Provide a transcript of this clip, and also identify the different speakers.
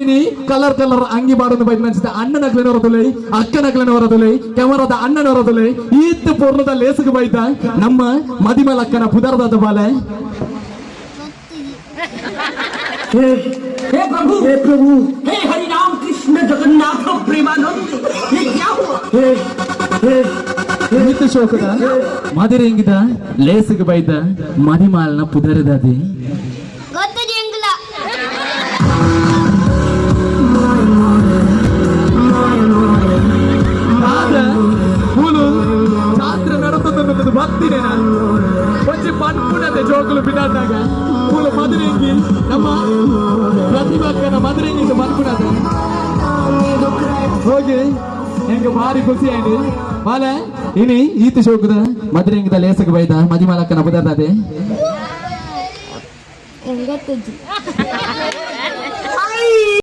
Speaker 1: ಇನಿ colour colour ಅಂಗಿ ಬಾಡನ್ನು ಬೈದ್ ಮನ್ಸಿದ ಅಣ್ಣನಕ್ಲಿನ ಹೊರದಲೆ ಅಕ್ಕನಕ್ಲಿನ ಹೊರದಲೆ ಕೆಮರದ ಅಣ್ಣನ ಹೊರದಲೆ ಈತ್ ಪೂರ್ಣದ ಲೇಸಿಗೆ ಬೈದ ನಮ್ಮ ಮದಿಮಲಕ್ಕನ ಪುದರ್ದಾದ ಬಾಲೆ
Speaker 2: हे हे प्रभु हे प्रभु हे हरि राम कृष्ण जगन्नाथ प्रेमानंद ये क्या हुआ हे हे
Speaker 1: ಈತ್ ಶೋಕದ ಮದಿರೆಂಗಿದ ಲೇಸಿಗೆ ಬೈದ ಮದಿಮಾಲ್ನ ಪುದರದಾದೆ ನಡೆತದನ್ನದು ಬರ್ತೀನಿ ನಾನು ಒಂಚಿ ಪನ್ಪುಣತೆ ಜೋಕುಲು ಬಿಡಾದಾಗ ಪೂಲು ಮದುರೆಂಗಿ ನಮ್ಮ ಪ್ರತಿಭಕ್ಕನ ಮದುರೆಂಗಿ ಪನ್ಪುಣತೆ ಹೋಗಿ ಹೆಂಗೆ ಭಾರಿ ಖುಷಿ ಆಯ್ತು ಮಾಲ ಇನಿ ಈತ ಶೋಕದ ಮದುರೆಂಗಿದ ಲೇಸಕ್ಕೆ ಬೈದ ಮದಿಮಾಲಕ್ಕನ ಪದಾರ್ಥ ಅದೇ
Speaker 3: ಗೊತ್ತಜ್ಜಿ